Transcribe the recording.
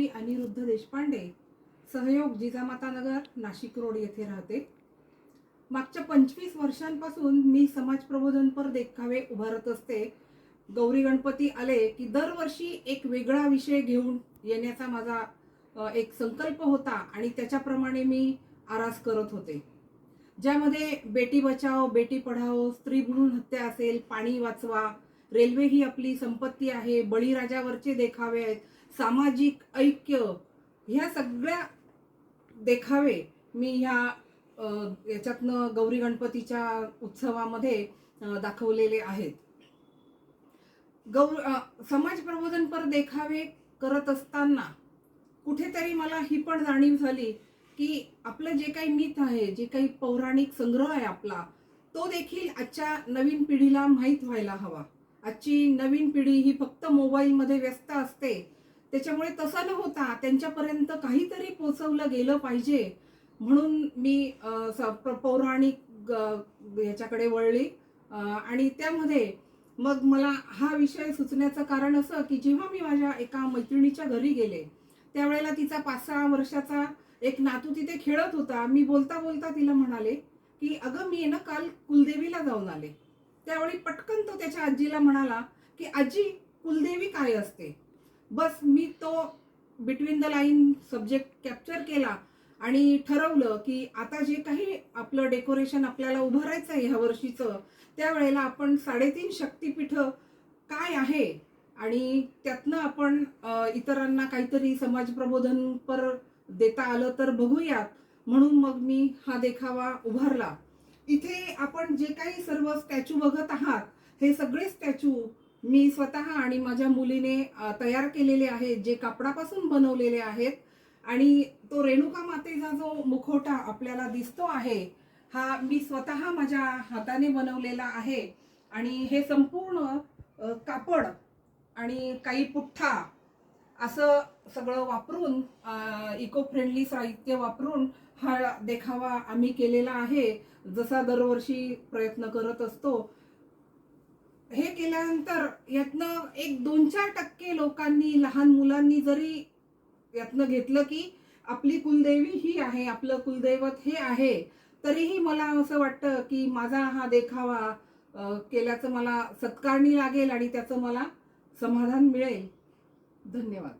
माधुरी अनिरुद्ध देशपांडे सहयोग जिजामातानगर नाशिक रोड येथे राहते. मागच्या पंचवीस वर्षांपासून मी समाज प्रबोधनपर देखावे उभारत असते. गौरी गणपती आले की दरवर्षी एक वेगळा विषय घेऊन येण्याचा माझा एक संकल्प होता आणि त्याच्याप्रमाणे मी आरास करत होते. ज्यामध्ये बेटी बचाव बेटी पढाओ स्त्री भ्रूण हत्या असेल पाणी वाचवा रेल्वे ही आपली संपत्ती आहे बळीराजावरचे देखावे आहेत सामाजिक ऐक्य ह्या सगळ्या देखावे मी ह्या याच्यातनं गौरी गणपतीच्या उत्सवामध्ये दाखवलेले आहेत. गौर समाज प्रबोधनपर देखावे करत असताना कुठेतरी मला ही पण जाणीव झाली की आपलं जे काही मिथ आहे जे काही पौराणिक संग्रह आहे आपला तो देखील आजच्या नवीन पिढीला माहीत व्हायला हवा. आजची नवीन पिढी ही फक्त मोबाईलमध्ये व्यस्त असते. त्याच्यामुळे तसं न होता त्यांच्यापर्यंत काहीतरी पोचवलं गेलं पाहिजे. म्हणून मी स- पौराणिक याच्याकडे वळली. आणि त्यामध्ये मग मला हा विषय सुचण्याचं कारण असं की जेव्हा मी माझ्या एका मैत्रिणीच्या घरी गेले त्यावेळेला तिचा पाच सहा वर्षाचा एक नातू तिथे खेळत होता. मी बोलता बोलता तिला म्हणाले की अगं मी ना काल कुलदेवीला जाऊन आले. त्यावेळी पटकन तो त्याच्या आजीला म्हणाला की आजी कुलदेवी काय असते? बस मी तो between the line subject capture केला आणि ठरवलं की आता जे काही आपलं डेकोरेशन आपल्याला उभारायचं आहे ह्या वर्षीचं त्यावेळेला आपण साडेतीन शक्तिपीठ काय आहे? आणि त्यातनं आपण इतरांना काहीतरी समाज प्रबोधनपर देता आलं तर बघूयात. म्हणून मग मी हा देखावा उभारला. इथे आपण जे काही सर्व स्टॅच्यू बघत आहात हे सगळे स्टॅच्यू मी स्वतः आणि माझ्या मुलीने तयार केलेले आहेत जे कापडापासून बनवलेले आहेत. आणि तो रेणुका मातेचा जो मुखवटा आपल्याला दिसतो आहे हा मी स्वतः माझ्या हाताने बनवलेला आहे. आणि हे संपूर्ण कापड आणि काही पुठ्ठा असं सगळं वापरून इको फ्रेंडली साहित्य वापरून हा देखावा आम्ही केलेला आहे. जसा दरवर्षी प्रयत्न करत असतो. हे केल्यानंतर यातनं एक दोन चार टक्के लोकांनी लहान मुलांनी जरी यातनं घेतलं की आपली कुलदेवी ही आहे आपलं कुलदैवत हे आहे तरीही मला असं वाटतं की माझा हा देखावा केल्याचं मला सत्कारणी लागेल आणि त्याचं मला समाधान मिळेल. धन्यवाद.